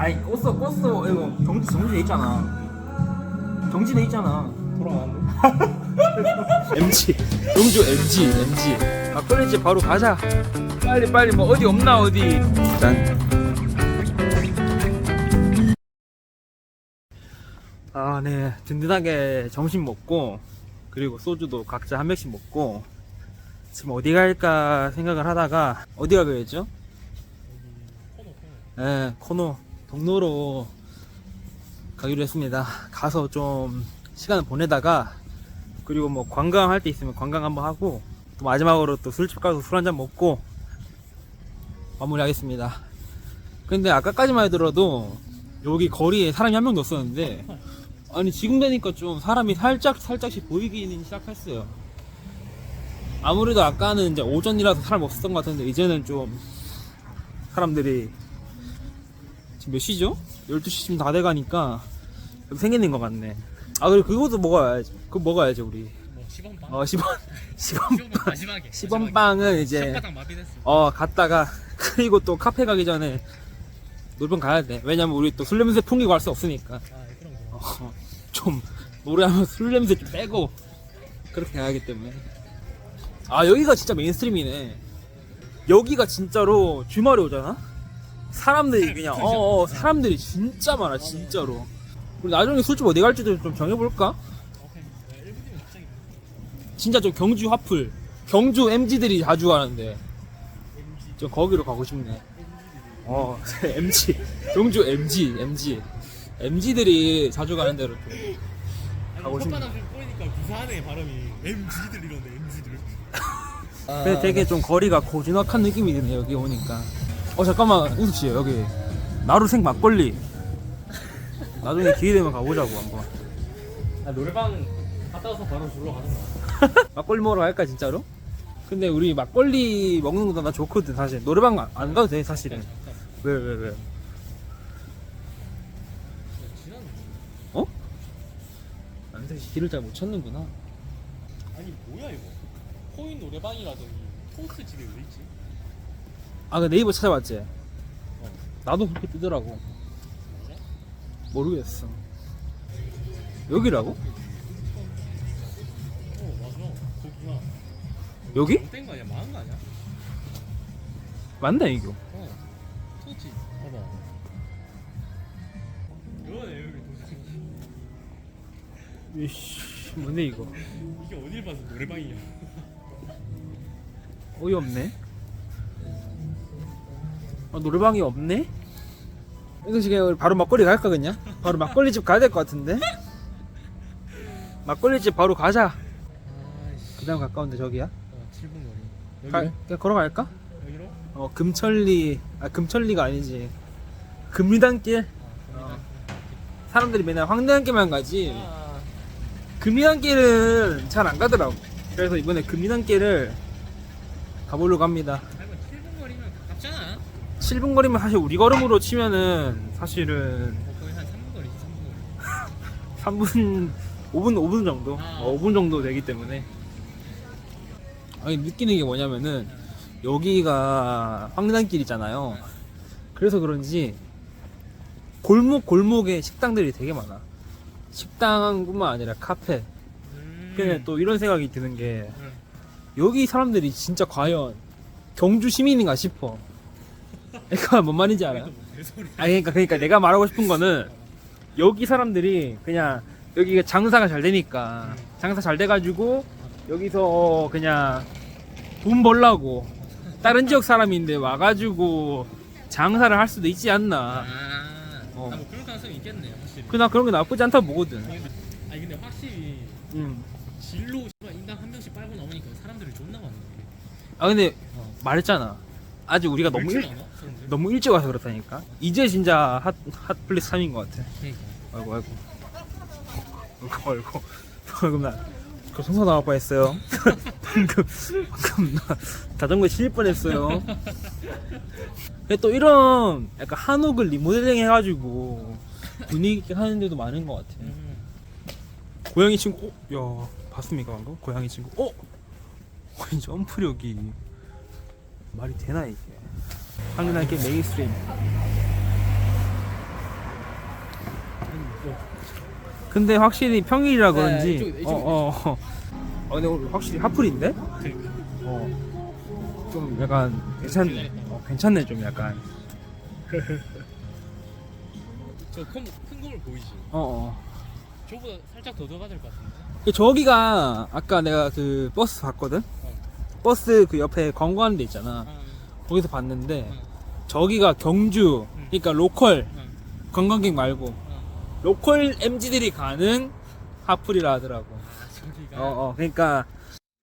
아이 껐어 껐어 이거 정지 정지돼 있잖아. 정지돼 있잖아. MG 용주 MG MG 막걸리집 바로 가자. 빨리 빨리. 뭐 어디 없나 어디? 짠 아, 네. 든든하게 점심 먹고, 그리고 소주도 각자 한 병씩 먹고, 지금 어디 갈까 생각을 하다가, 어디 가기로 했죠? 예, 코노, 동로로 가기로 했습니다. 가서 좀 시간을 보내다가, 그리고 뭐 관광할 때 있으면 관광 한번 하고, 또 마지막으로 또 술집 가서 술 한잔 먹고, 마무리하겠습니다. 근데 아까까지만 해들어도, 여기 거리에 사람이 한 명도 없었는데, 아니 지금 되니까 좀 사람이 살짝 살짝씩 보이기는 시작했어요. 아무래도 아까는 이제 오전이라서 사람 없었던 것 같은데 이제는 좀 사람들이 지금 몇 시죠? 12시쯤 다 돼가니까 좀 생기는 것 같네. 아 그리고 그것도 먹어야지. 그거 먹어야지 우리. 뭐 시범빵. 어 10원 10원 시범빵 마지막에. 10원 빵은 이제 젓가락 마비됐어. 어 갔다가 그리고 또 카페 가기 전에 놀방 가야 돼. 왜냐면 우리 또 술 냄새 풍기고 할수 없으니까. 아 그런 거. 어, 좀 노래하면 술 냄새 좀 빼고 그렇게 해야 하기 때문에 아 여기가 진짜 메인스트림이네 여기가 진짜로 주말에 오잖아 사람들이 그냥 어, 어 사람들이 진짜 많아 진짜로 우리 나중에 술집 어디 갈지도 좀 정해볼까? 오케이. 네, 1분 뒤면 갑자기 진짜 좀 경주 화풀 경주 MG들이 자주 가는데. 좀 거기로 가고 싶네 어 MG 경주 MG MG MG들이 자주 가는 데로 좀 가고 싶네. 구사하네 발음이. MG들 이런데 MG들. 근데 되게 좀 거리가 고즈넉한 느낌이 드네 여기 오니까 어 잠깐만 우숙 씨 여기 나루생 막걸리 나중에 기회 되면 가보자고 한번 아 노래방 갔다 와서 바로 졸러 가는 거야. 막걸리 먹으러 갈까 진짜로? 근데 우리 막걸리 먹는 것도 나 좋거든 사실 노래방 안- 안 가도 돼 사실은 왜 왜 왜, 지난. 어? 길을 잘 못 찾는구나 아니 뭐야 이거? 코인 노래방이라더니 토스 집에 왜 있지? 아그 네이버 찾아봤지? 나도 그렇게 뜨더라고? 모르겠어 여기라고? 어 맞아. 거기구나. 여기? 못된 거 아니야? 망한 거 아니야? 맞나 이거? 어. 토치. 봐봐. 이거네 여기 도시. 이씨 뭔데 이거 이게 어딜 봐서 노래방이야? 어이없네. 아, 노래방이 없네? 이거 지금 바로 막걸리 갈까 그냥? 바로 막걸리 집 가야 될 것 같은데? 막걸리 집 바로 가자. 그 다음 가까운데 저기야? 어, 7분 거리. 그냥 걸어갈까? 여기로? 어 금천리 아 금천리가 아니지 금리단길 아, 사람들이 맨날 황리단길만 가지 아, 금리단길은 잘 안 가더라고 그래서 이번에 금리단길을 가보려고 합니다 아이고 7분 거리면 가깝잖아. 7분 거리면 사실 우리 걸음으로 치면은 사실은 어, 거의 한 3분 거리지 3분 거리. 3분 5분 5분 정도 아. 어, 5분 정도 되기 때문에 아니 느끼는 게 뭐냐면은 여기가 황리단길이잖아요 그래서 그런지 골목 골목에 식당들이 되게 많아 식당뿐만 아니라 카페 음. 근데 또 이런 생각이 드는 게 응. 여기 사람들이 진짜 과연 경주 시민인가 싶어 그러니까 뭔 말인지 알아요? 아니 그러니까 그러니까 내가 말하고 싶은 거는 여기 사람들이 그냥 여기가 장사가 잘 되니까 장사 잘 돼가지고 여기서 그냥 돈 벌라고 다른 지역 사람인데 와가지고 장사를 할 수도 있지 않나. 아, 어. 아, 뭐 그런 가능성이 있겠네 확실히. 그나 그런 게 나쁘지 않다고 보거든. 아니 근데 확실히 음. 진로 씨발 인당 한 명씩 빨고 나오니까 사람들이 존나 많네. 아 근데 어. 말했잖아. 아직 우리가 너무 일, 많아? 너무 일찍 와서 그렇다니까. 이제 진짜 핫 핫플레이스 3인 것 같아. 아이고 아이고. 아이고 아이고. 방금 나. 그 성사 나올 뻔 했어요. 방금 방금 나 자전거에 실릴 뻔 했어요. 근데 또 이런 약간 한옥을 리모델링 해가지고 분위기 있게 하는 데도 많은 것 같아. 음. 고양이 친구, 어, 야 봤습니까 방금? 고양이 친구, 어? 아니 점프력이 말이 되나 이게? 한국날게 메인스트림. 근데 확실히 평일이라 네, 그런지 이쪽, 이쪽. 어, 어, 어. 어, 근데 오늘 확실히 하플인데? 그러니까. 어. 좀 약간 괜찮네. 어, 괜찮네 좀 약간. 저큰 건물 보이지? 어, 어. 저보다 살짝 더 들어가야 될 것 같은데. 그 저기가 아까 내가 그 버스 봤거든. 버스 그 옆에 광고하는 데 있잖아. 아, 거기서 봤는데 응. 저기가 경주, 그러니까 로컬 응. 관광객 말고 어. 로컬 MZ들이 가는 하플이라 하더라고. 아 저기가 어, 어. 그러니까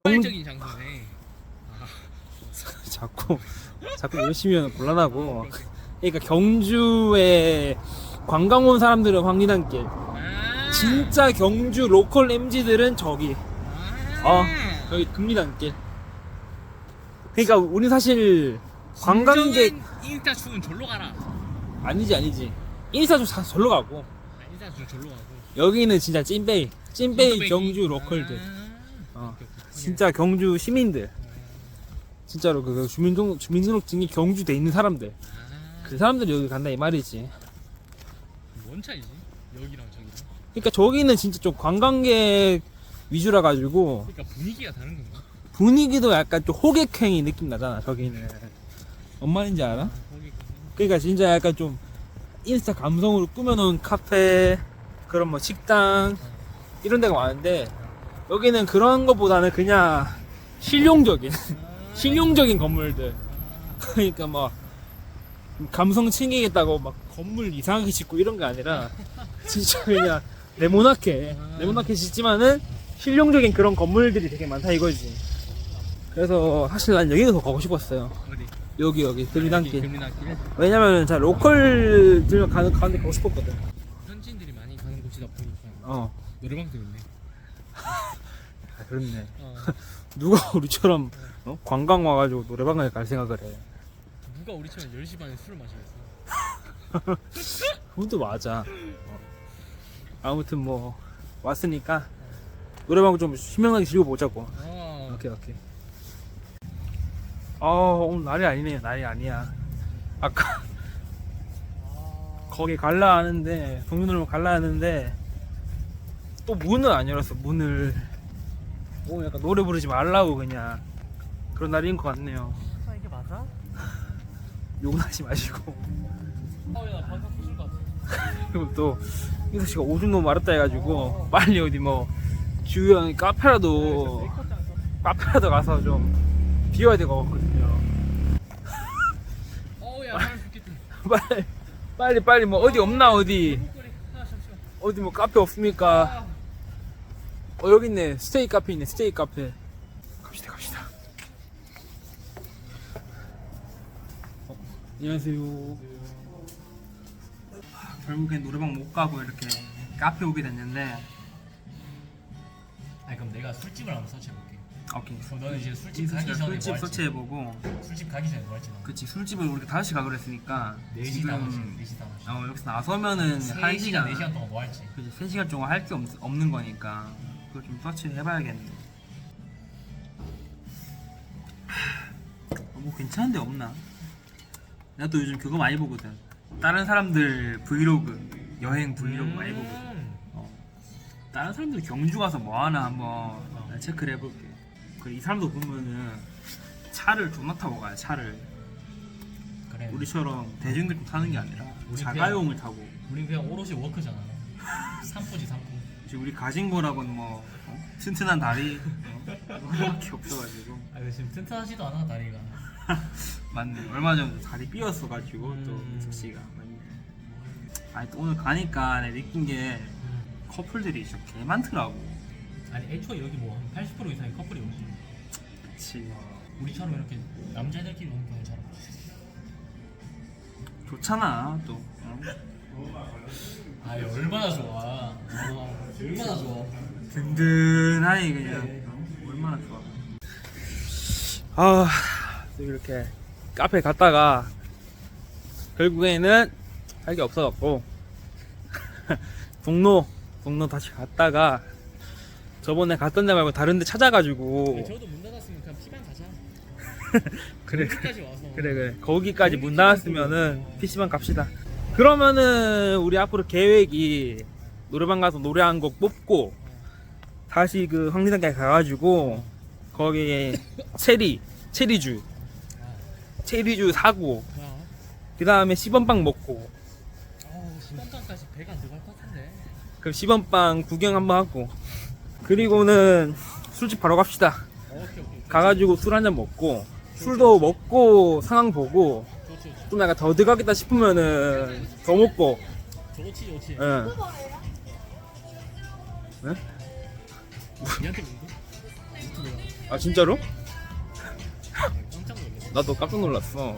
폭발적인 장소네. 자꾸 자꾸 열심히 하면 곤란하고. 그러니까 경주에 관광 온 사람들은 황리단 길. 아. 진짜 경주 로컬 MZ들은 저기. 아. 어. 여기 금리단 길. 그러니까 우리 사실 관광객 축은 절로 가라. 아니지 아니지. 인사도 다 절로 가고. 아, 인스타 축은 절로 가고. 여기는 진짜 찐베이. 찐베이. 경주 로컬들. 아. 어. 진짜 경주 시민들. 진짜로 그 주민등 주민등록증이 경주 돼 있는 사람들. 아. 그 사람들이 여기 간다 이 말이지. 뭔 차이지? 여기랑 저기랑. 그러니까 저기는 진짜 좀 관광객 위주라 가지고 그러니까 분위기가 다른 건가? 분위기도 약간 좀 호객행위 느낌 나잖아 저기는. 뭔 말인지 알아? 그러니까 진짜 약간 좀 인스타 감성으로 꾸며놓은 카페 그런 뭐 식당 이런 데가 많은데 여기는 그런 것보다는 그냥 실용적인 실용적인 건물들 그러니까 막 감성 챙기겠다고 막 건물 이상하게 짓고 이런 게 아니라 진짜 그냥 네모나게 네모나게 짓지만은 실용적인 그런 건물들이 되게 많다 이거지 그래서 사실 난 여기가 더 가고 싶었어요? 여기 여기 금리단길. 왜냐면은 자 로컬들 가는 가는데 가고 싶었거든. 현지인들이 많이 가는 곳이다 보니까 어, 노래방도 있네. 아, 그렇네. 어. 누가 우리처럼 어? 관광 와가지고 노래방을 갈 생각을 해. 누가 우리처럼 10시 반에 술을 마시겠어? 그것도 맞아. 어. 아무튼 뭐 왔으니까 노래방 좀 신명나게 즐겨보자고. 아, 오케이 오케이. 아 오늘 날이 아니네 날이 아니야. 아까 거기 갈라 하는데 동문으로 갈라 하는데 또 문을 안 열었어 문을 오 약간 노래 부르지 말라고 그냥 그런 날인 것 같네요 아 이게 맞아? 욕은 하지 마시고 방금 것 같아. 그리고 또 민서 씨가 오줌 너무 마렵다 해가지고 빨리 어디 뭐 주변 카페라도 카페라도 가서 좀 비워야 될 것 같거든요. 어우야 사람 죽겠다. 빨리 빨리 빨리 뭐 어디 없나 어디? 목걸이. 아 잠시만. 어디 뭐 카페 없습니까? 아, 어 여기 있네. 스테이 카페 있네. 스테이 카페. 갑시다 갑시다. 어, 안녕하세요. 아, 결국엔 노래방 못 가고 이렇게 카페 오게 됐는데. 아니 그럼 내가 술집을 한번 서치해볼게. 오케이 그럼 너는 이제 술집 가기 전에 술집 뭐 할지? 서치해보고 술집 가기 전에 뭐 할지 너. 그치 술집을 우리가 5시 가기로 했으니까 4시 다마시 4시 다마시. 어, 여기서 나서면은 3시간 1시간 4시간 동안 뭐 할지. 그치 3시간 동안 할 게 없는 거니까 그거 좀 서치 해봐야겠네 어, 뭐 괜찮은 데 없나? 또 요즘 그거 많이 보거든 다른 사람들 브이로그 여행 브이로그 많이 보거든 음. 어. 다른 사람들 경주 가서 뭐 하나 한번 내가 체크를 해볼게 그 이 사람도 보면은 차를 존나 타고 가요 차를 그래. 우리처럼 대중교통 타는 게 아니라 우리 자가용을 타고 우리 그냥 오롯이 워크잖아. 삼포지 삼포. 지금 우리 가진 거라고는 뭐 어? 튼튼한 다리 어? 그거밖에 없어가지고 아 이거 지금 튼튼하지도 않아 다리가. 맞네 얼마 전에 다리 삐었어가지고 또 음. 민석 씨가 맞네 아니 또 오늘 가니까 내가 느낀 게 커플들이 진짜 개 많더라고 아니 애초에 여기 뭐 한 80% 이상의 커플이 오지. 그치 우리처럼 이렇게 남자애들끼리 오는 경우 잘 없지. 좋잖아 또 어? 아 얼마나 좋아. 어, 얼마나 좋아. 든든하니 그냥 어? 얼마나 좋아 아또 이렇게 카페 갔다가 결국에는 할 게 없어갖고 동로 동로 다시 갔다가 저번에 갔던 데 말고 다른 데 찾아가지고 저도 문 닫았으면. 그래 여기까지 와서. 그래 그래. 거기까지 문 닫았으면은 PC방 갑시다. 그러면은 우리 앞으로 계획이 노래방 가서 노래 한 곡 뽑고 다시 그 황리단까지 가가지고 거기에 체리 체리주 체리주 사고 어. 그 다음에 시범빵 먹고. 어우 시범장까지 배가 안 들어갈 것 같은데. 그 시범빵 구경 한번 하고. 그리고는 술집 바로 갑시다. 어, 오케이 오케이. 가가지고 술 한 잔 먹고 술도 먹고 상황 보고 좀 약간 더 들어가겠다 싶으면은 더 먹고 좋지 좋지 예. 네? 니한테 뭔데? 유튜브야 아 진짜로? 깜짝 놀랐어 나도 깜짝 놀랐어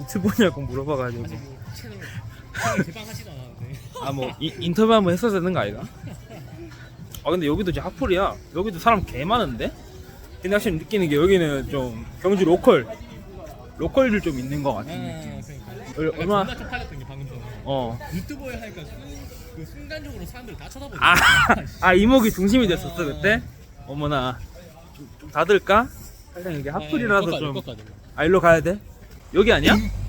유튜브냐고 물어봐가지고 아직 뭐 채널 채널 개방하지도 않았는데 아 뭐 인터뷰 한번 했어야 되는 거 아이가? 아 근데 여기도 이제 핫플이야 여기도 사람 개 많은데? 근데 확실히 느끼는 게 여기는 좀 경주 로컬 로컬들 좀 있는 것아 같아 그러니까 얼- 얼마- 존나 쪽팔렸던 게 방금 전에 어. 유튜버에 하니까 순, 그 순간적으로 사람들 다 쳐다보는 아. 아 이목이 중심이 됐었어 그때? 어머나 좀, 좀 닫을까? 살짝 이게 핫플이라서 아, 좀 꺾어야 돼. 아 일로 가야 돼? 여기 아니야?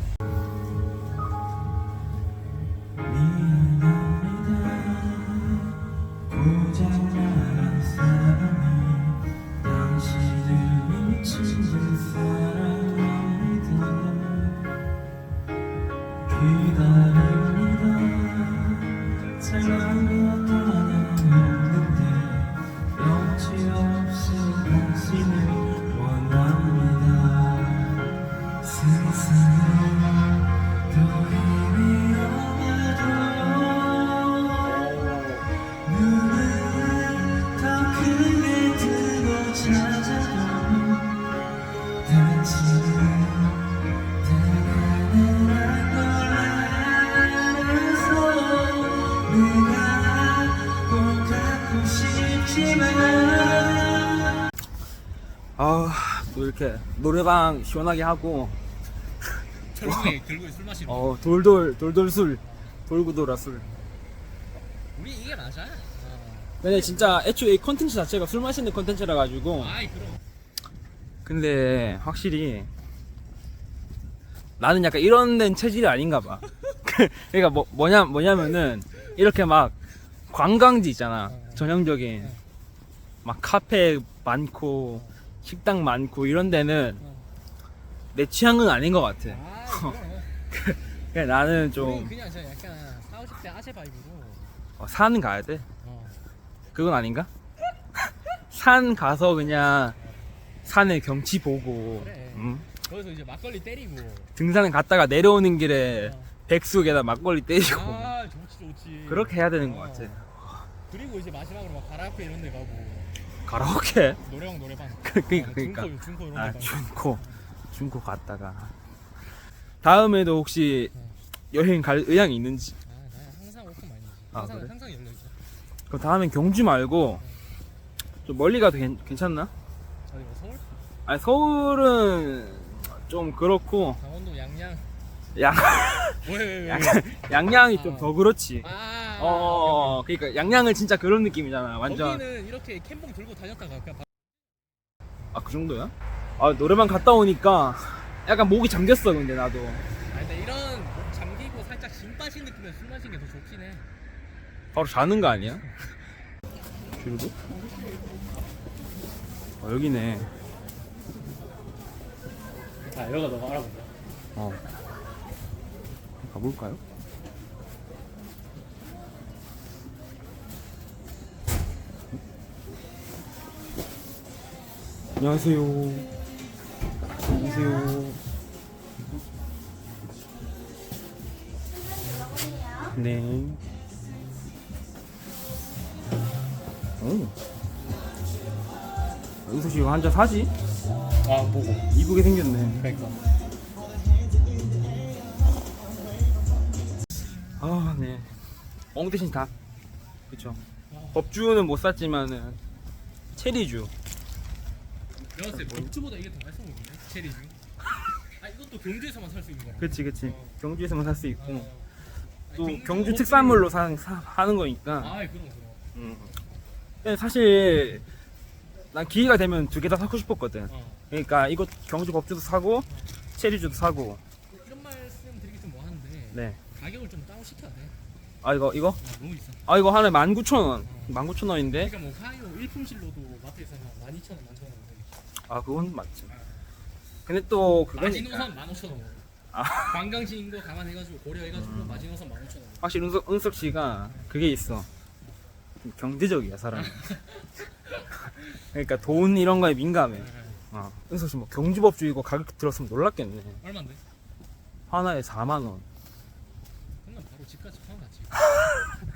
이렇게 노래방 시원하게 하고. 결국에 결국에 술 마시고 어 돌돌 돌돌 술 돌고 돌아 술. 우리 이게 맞아. 근데 진짜 애초에 이 컨텐츠 자체가 술 마시는 컨텐츠라 가지고. 아이 그럼. 근데 확실히 나는 약간 이런 데는 체질이 아닌가 봐. 그러니까 뭐, 뭐냐, 뭐냐면은 이렇게 막 관광지 있잖아. 전형적인. 막 카페 많고 식당 많고 이런 데는 내 취향은 아닌 것 같아 아 그럼 그냥 나는 우리 좀 그냥 저 약간 4, 50대 아재 바이브로 어, 산 가야 돼 어. 그건 아닌가? 산 가서 그냥 산의 경치 보고 그래. 음? 거기서 이제 막걸리 때리고 등산 갔다가 내려오는 길에 어. 백숙에다 막걸리 때리고 아 좋지 좋지 그렇게 해야 되는 것 어. 같아 그리고 이제 마지막으로 막 가라오케 이런 데 가고 가라오케 노래방 노래방 그- 그니까, 어, 그니까. 중코 중코 이런 아데 가고 준코 준코 갔다가 다음에도 혹시 여행 갈 의향이 있는지 아, 나 항상 오픈 마인드지. 아, 항상 그래? 항상 열려 있어. 그럼 다음엔 경주 말고 좀 멀리 가도 괜, 괜찮나? 어디 뭐 서울? 아니 서울은 좀 그렇고 강원도 양양. 양, 왜 왜 왜? 양, 양양이 좀 더 그렇지 아. 어, 그러니까 양양은 진짜 그런 느낌이잖아. 완전. 거기는 이렇게 캠봉 들고 다녔다가 그냥 바... 아, 그 정도야? 아, 노래방 갔다 오니까 약간 목이 잠겼어, 근데 나도. 아 근데 이런 목 잠기고 살짝 진 빠진 느낌의 술 마시는 게 더 좋긴 해. 바로 자는 거 아니야? 줄도? 어, 여기네. 자 이러가 너가 알아보자. 어. 가볼까요? 안녕하세요. 안녕하세요. 네. 오. 여기서 지금 한잔 사지? 아 보고. 이쁘게 생겼네. 그러니까. 아, 네. 엉 대신 닭. 그쵸. 법주는 못 샀지만은, 체리주. 내가 봤을 때 법주보다 이게 더 맛있어 보이네. 체리주. 아 이것도 경주에서만 살 수 있는 거라. 그치, 그치. 경주에서만 살 수 있고, 어. 또 경주 경주 특산물로 사, 사, 하는 거니까. 아 그럼 그럼. 음. 근데 사실, 난 기회가 되면 두 개 다 사고 싶었거든. 어. 그러니까 이거 경주 법주도 사고, 체리주도 사고, 이런 말씀 드리기 좀 뭐하는데 네. 가격을 좀 다운 시켜야 돼. 아 이거 이거? 어, 너무 비싸. 아 이거 하나에 19,000원 19,000원인데 그러니까 뭐 화요 일품실로도 마트에서 한 12,000원, 11,000원. 아 그건 맞죠 근데 또 그거니까 마지노선 15,000원. 아. 관광지인 거 감안해가지고 고려해가지고 마지노선 15,000원. 확실히 은석, 은석 씨가 그게 있어 좀 경제적이야 사람 이 그러니까 돈 이런 거에 민감해 어. 은석 씨뭐 경주법주의고 가격 들었으면 놀랐겠네 얼마인데? 하나에 4만 원 그냥 바로 집까지 파는 거지.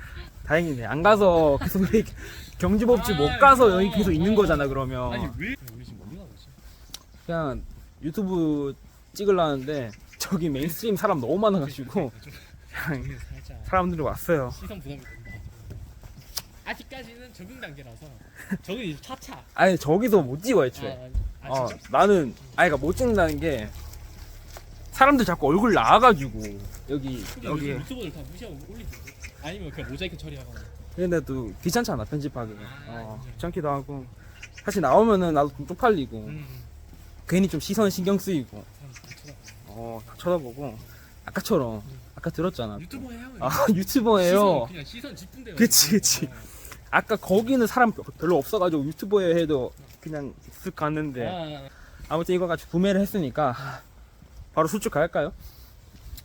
다행이네 안 가서 계속 이렇게 경주법주의 못 아, 가서. 여기 계속 있는 거잖아 그러면 아니 왜? 우리 지금 어디 가고 있지? 그냥 유튜브 찍으려는데 저기 메인스트림 사람 너무 많아가지고 그냥 살짝 사람들이 왔어요 시선 부담이 된다. 아직까지는 적응 단계라서 이제 차차. 아니 저기서 못 찍어 애초에 아, 아, 어, 진짜? 나는 아니 그러니까 못 찍는다는 게 사람들 자꾸 얼굴 나와가지고 여기 근데 여기 요즘 유튜버들 다 무시하고 올리던데? 아니면 그냥 모자이크 처리하거나. 근데도 귀찮잖아 편집하기 아, 어, 그죠. 귀찮기도 하고 사실 나오면은 나도 좀 쪽팔리고 음. 괜히 좀 시선 신경 쓰이고. 어, 다 쳐다보고 아까처럼 아까 들었잖아 유튜버예요. 아 유튜버예요 시선, 그냥 시선 집중돼. 그치, 그치. 아까 거기는 사람 별로 없어가지고 유튜버에 해도 그냥 쓱 갔는데 아, 아무튼 이거 같이 구매를 했으니까 바로 수축 갈까요?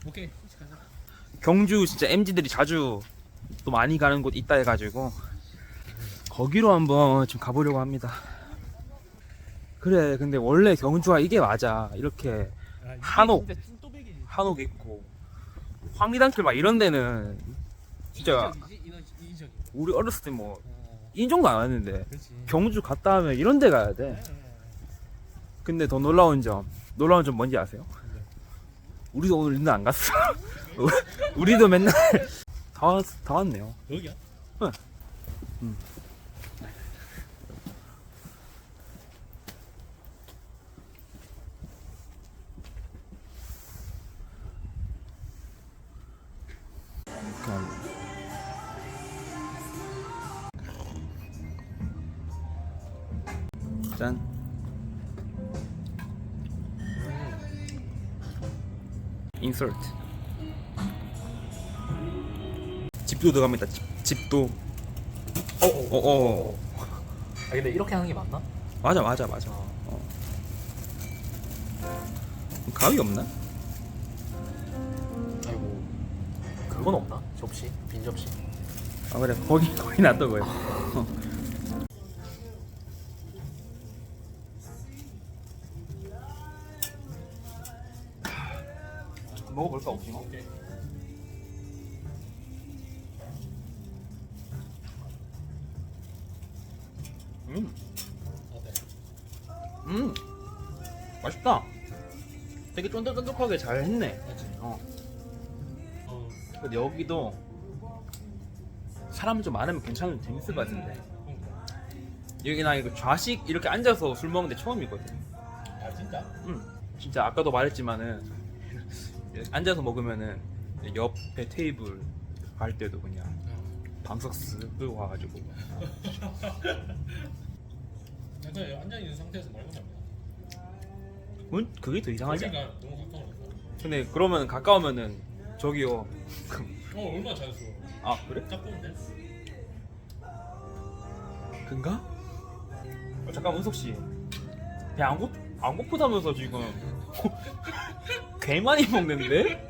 오케이. 가자. 경주 진짜 MZ들이 자주 또 많이 가는 곳 있다 해가지고 거기로 한번 좀 가보려고 합니다. 그래, 근데 원래 경주가 이게 맞아. 이렇게 아, 이게 한옥. 진짜 찐또배기지. 한옥 있고 황리단길 막 이런 데는 진짜. 우리 어렸을 때 뭐 어, 인정도 안 했는데 그렇지. 경주 갔다 하면 이런 데 가야 돼. 네, 네, 근데 더 놀라운 점, 놀라운 점 뭔지 아세요? 네. 우리도 오늘 있는 안 갔어. 우리도 맨날 다, 왔, 다 왔네요. 네. 여기야? 응. 응. 짠. 인서트. 집도 들어갑니다. 집, 집도. 어, 어, 어. 아 근데 이렇게 하는 게 맞나? 맞아, 맞아, 맞아. 어. 가위 없나? 아이고 그건 없나? 접시? 빈 접시? 아 그래, 거기 거기 놨던 거예요. 먹어볼까 오징어? 음, 어때? 음, 맛있다. 되게 쫀득쫀득하게 잘 했네. 맞지? 어. 어. 근데 여기도 사람 좀 많으면 괜찮은 재밌을 것 같은데. 여기 나 이거 좌식 이렇게 앉아서 술 먹는 데 처음이거든. 아 진짜? 응. 진짜 아까도 말했지만은 앉아서 먹으면은 옆에 테이블 갈 때도 그냥 방석스 끌고 가가지고 그냥 앉아 있는 상태에서 말고 잡니다. 응? 그게 더 이상하지? 않아? 거리가 너무 가까워서. 근데 그러면 가까우면은 저기요 어 얼마나 잘했어. 아 그래? 딱 보는데? 그인가? 어, 잠깐 은석 씨. 배안 고 안 고프다면서 지금 개 많이 먹는데?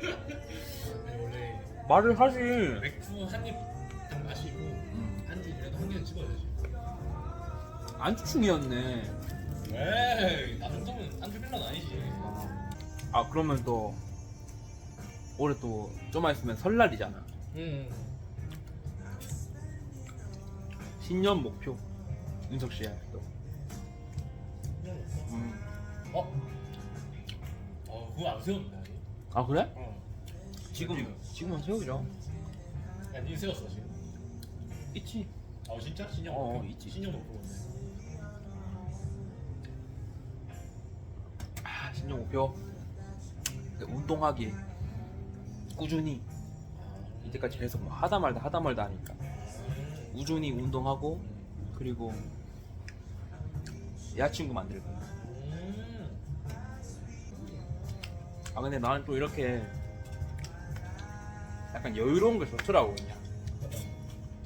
원래 말을 하지. 맥주 한입딱 마시고 음. 한주 그래도 한 개는 찍어야지. 안주충이었네. 에이 나 정도면 안주 빌런 아니지. 아 그러면 또 올해 또 좀만 있으면 설날이잖아. 응. 신년 목표 은석 씨야 또. 음. 어? 어 그거 안 세웠는데 아직? 아 그래? 어. 지금 지금은 세우죠. 야 니 세웠어 지금? 있지. 아 진짜? 신형 어, 목표? 있지. 신형 목표인데. 아 신년 목표. 운동하기. 꾸준히 이때까지 계속 뭐 하다 말다 하다 말다 하니까 꾸준히 운동하고 그리고 여자친구 만들고. 아 근데 나는 또 이렇게 약간 여유로운 게 좋더라고 그냥.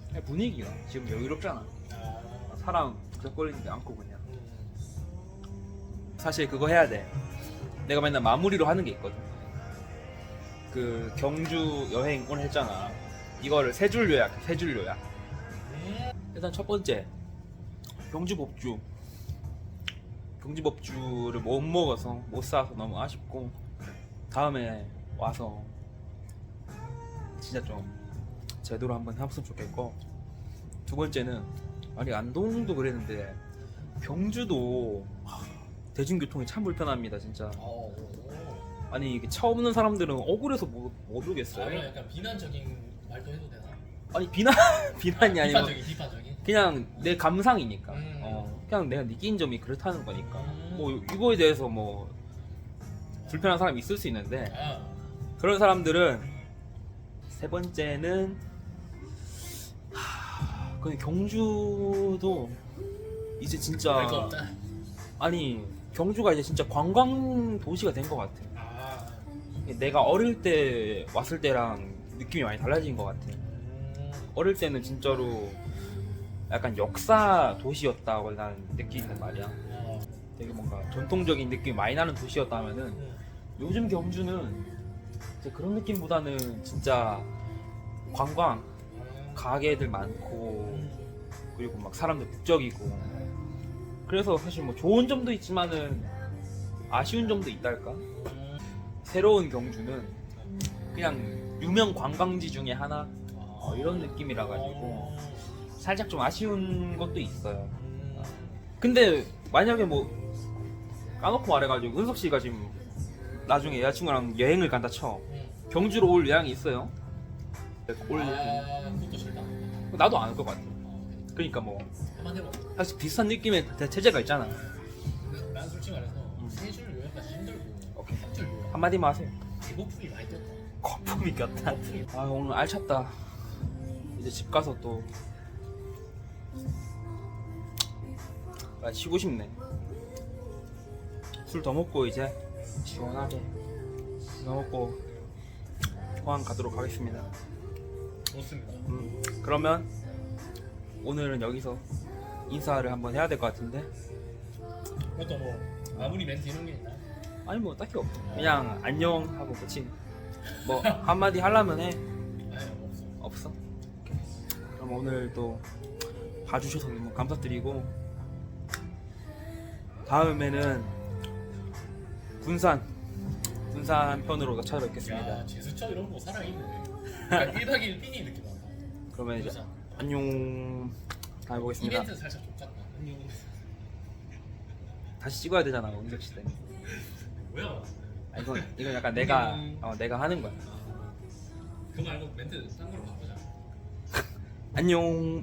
그냥 분위기가 지금 여유롭잖아. 아, 사람 적걸리지 않고 그냥. 음. 사실 그거 해야 돼. 내가 맨날 마무리로 하는 게 있거든. 그 경주 여행 오늘 했잖아. 이거를 세 줄 요약, 세 줄 요약. 일단 첫 번째 경주 법주. 경주 법주를 못 먹어서 못 사서 너무 아쉽고 다음에 와서 진짜 좀 제대로 한번 해봤으면 좋겠고 두 번째는 아니 안동도 그랬는데 경주도 하, 대중교통이 참 불편합니다 진짜 어, 어, 어. 아니 이게 차 없는 사람들은 억울해서 못, 못 아, 오겠어요 그럼 약간 비난적인 말도 해도 되나? 아니 비난 비난이 아니고 비판적인 비판적인. 그냥 내 감상이니까 음. 어, 그냥 내가 느낀 점이 그렇다는 거니까 음. 뭐 이거에 대해서 뭐 불편한 사람이 있을 수 있는데 아, 그런 사람들은 세 번째는 하, 근데 경주도 이제 진짜 없다. 아니 경주가 이제 진짜 관광 도시가 된 것 같아. 아, 내가 어릴 때 왔을 때랑 느낌이 많이 달라진 것 같아. 음. 어릴 때는 진짜로 약간 역사 도시였다고 난 느끼는 말이야. 어. 되게 뭔가 전통적인 느낌이 많이 나는 도시였다면은 음. 요즘 경주는 이제 그런 느낌보다는 진짜 관광 가게들 많고 음. 그리고 막 사람들 북적이고 그래서 사실 뭐 좋은 점도 있지만은 아쉬운 점도 있달까 음. 새로운 경주는 그냥 유명 관광지 중에 하나 어, 이런 느낌이라 가지고 어. 살짝 좀 아쉬운 것도 있어요 음. 근데 만약에 뭐 까놓고 말해가지고 은석 씨가 지금 나중에 여자친구랑 여행을 간다 쳐 음. 경주로 올 의향이 있어요 올 아, 그것도 싫다. 나도 안 올 것 같아 어, 그러니까 뭐 한번 해봐. 사실 비슷한 느낌의 대- 체제가 있잖아 난 솔직히 말해서 음. 세줄 요약까지 힘들고 오케이. 한줄 요약 한마디만 하세요 배고픔이 많이 떴다. 거품이 꼈다 거품이 아 오늘 알찼다 이제 집 가서 또 아, 쉬고 싶네 술 더 먹고 이제 시원하게 더 먹고 포항 가도록 하겠습니다 좋습니다. 음, 그러면 오늘은 여기서 인사를 한번 해야 될 것 같은데 그것도 뭐 마무리 멘트 이런 게 있나? 아니 뭐 딱히 없어 그냥 안녕 하고 끝이 뭐 한마디 하려면 해 아니 뭐 없어. 없어? 오케이. 그럼 오늘 또 봐주셔서 너무 감사드리고 다음에는 군산 군산 편으로 찾아뵙겠습니다. 제수처 이런 거 사랑이네. 1박 2일 띠니 느낌 나. 그러면 이제 안녕 다 보겠습니다. 이벤트 살짝 좀 짰다. 안녕. 다시 찍어야 되잖아 음색 시대. 뭐야? 아, 이건 이건 약간 내가 안녕. 어, 내가 하는 거야. 그거 말고 멘트 딴 걸로 바꾸자. 안녕.